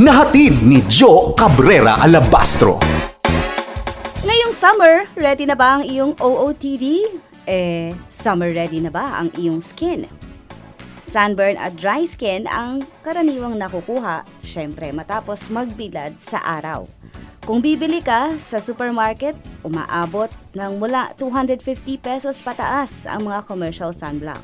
na hatid ni Joe Cabrera Alabastro. Ngayong summer, ready na ba ang iyong OOTD? Eh, summer ready na ba ang iyong skin? Sunburn at dry skin ang karaniwang nakukuha, syempre matapos magbilad sa araw. Kung bibili ka sa supermarket, umaabot ng mula 250 pesos pataas ang mga commercial sunblock.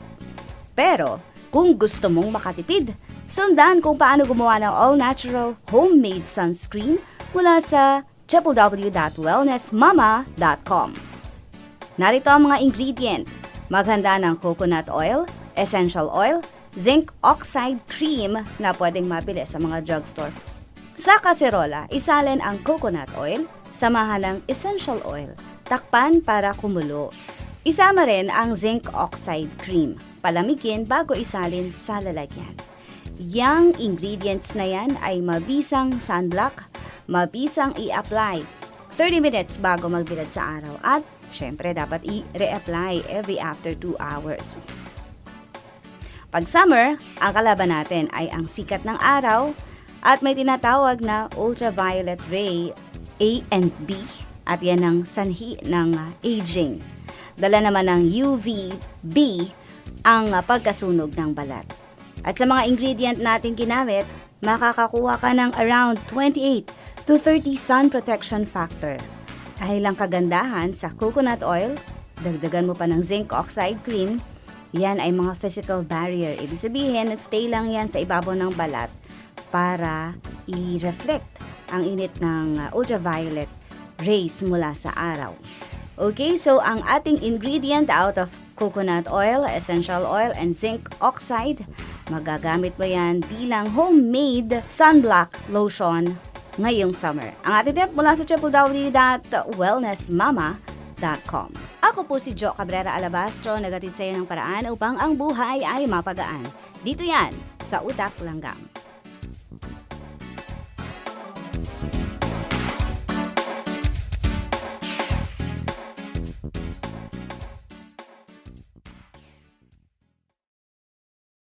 Pero, kung gusto mong makatipid, sundan kung paano gumawa ng all-natural homemade sunscreen mula sa www.wellnessmama.com. Narito ang mga ingredient. Maghanda ng coconut oil, essential oil, zinc oxide cream na pwedeng mabili sa mga drugstore. Sa kaserola, isalin ang coconut oil, samahan ng essential oil, takpan para kumulo. Isama rin ang zinc oxide cream. Palamigin bago isalin sa lalagyan. Yang ingredients na yan ay mabisang sunblock, mabisang i-apply 30 minutes bago magbilad sa araw at syempre dapat i-reapply every after 2 hours. Pag summer, ang kalaban natin ay ang sikat ng araw at may tinatawag na ultraviolet ray A and B at yan ang sanhi ng aging. Dala naman ng UVB ang pagkasunog ng balat. At sa mga ingredient natin ginamit, makakakuha ka ng around 28 to 30 sun protection factor. Dahil ang kagandahan sa coconut oil, dagdagan mo pa ng zinc oxide cream, yan ay mga physical barrier. Ibig sabihin, nagstay lang yan sa ibabaw ng balat para i-reflect ang init ng uh, ultraviolet rays mula sa araw. Okay, so ang ating ingredient out of coconut oil, essential oil, and zinc oxide, Magagamit mo yan bilang homemade sunblock lotion ngayong summer. Ang ating tip mula sa www.wellnessmama.com. Ako po si Jo Cabrera Alabastro, nagatid sa iyo ng paraan upang ang buhay ay mapagaan. Dito yan, sa Utak Langgam.